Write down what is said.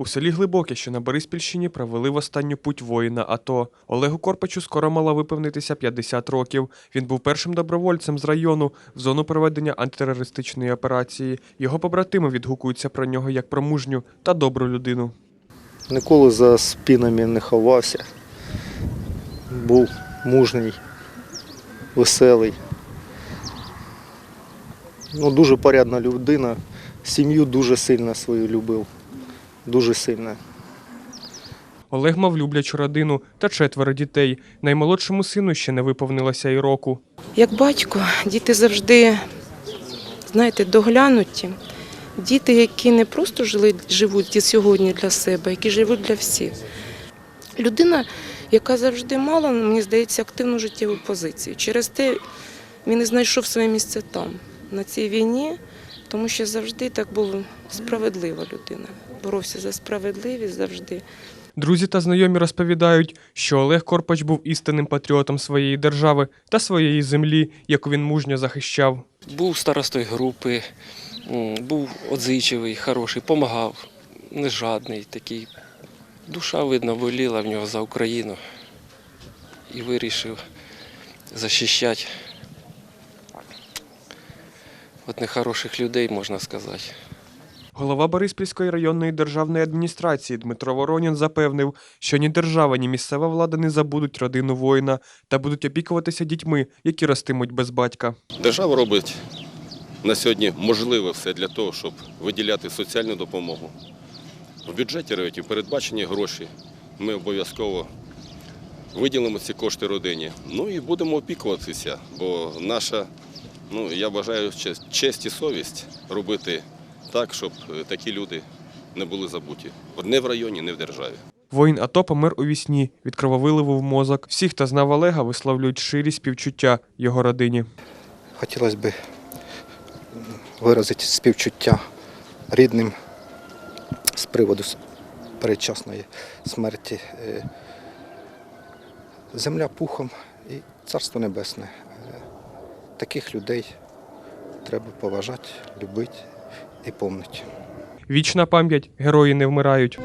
У селі Глибоке, що на Бориспільщині, провели в останню путь воїна АТО. Олегу Корпачу скоро мало виповнитися 50 років. Він був першим добровольцем з району в зону проведення антитерористичної операції. Його побратими відгукуються про нього як про мужню та добру людину. Ніколи за спінами не ховався. Був мужній, веселий. Ну, дуже порядна людина. Сім'ю дуже сильно свою любив. Дуже сильно. Олег мав люблячу родину та четверо дітей. Наймолодшому сину ще не виповнилося й року. Як батько, діти завжди, знаєте, доглянуті. Діти, які не просто жили, живуть і сьогодні для себе, які живуть для всіх. Людина, яка завжди мала, мені здається, активну життєву позицію. Через те він і знайшов своє місце там, на цій війні, тому що завжди так була справедлива людина. Боровся за справедливість завжди. Друзі та знайомі розповідають, що Олег Корпач був істинним патріотом своєї держави та своєї землі, яку він мужньо захищав. Був старостою групи, був одзичивий, хороший, помагав, не жадний такий. Душа, видно, боліла в нього за Україну і вирішив захищати от нехороших людей, можна сказати. Голова Бориспільської районної державної адміністрації Дмитро Воронін запевнив, що ні держава, ні місцева влада не забудуть родину воїна та будуть опікуватися дітьми, які ростимуть без батька. Держава робить на сьогодні можливе все для того, щоб виділяти соціальну допомогу. В бюджеті районів передбачені гроші. Ми обов'язково виділимо ці кошти родині. Ну і будемо опікуватися, бо наша, ну я бажаю честь, честь і совість робити так, щоб е, такі люди не були забуті. Не в районі, не в державі. Воїн АТО помер у вісні від крововиливу в мозок. Всі, хто знав Олега, висловлюють щирі співчуття його родині. Хотілося б виразити співчуття рідним з приводу передчасної смерті. Е, Земля пухом і царство небесне. Таких людей треба поважати, любити і помнити. Вічна пам'ять, герої не вмирають.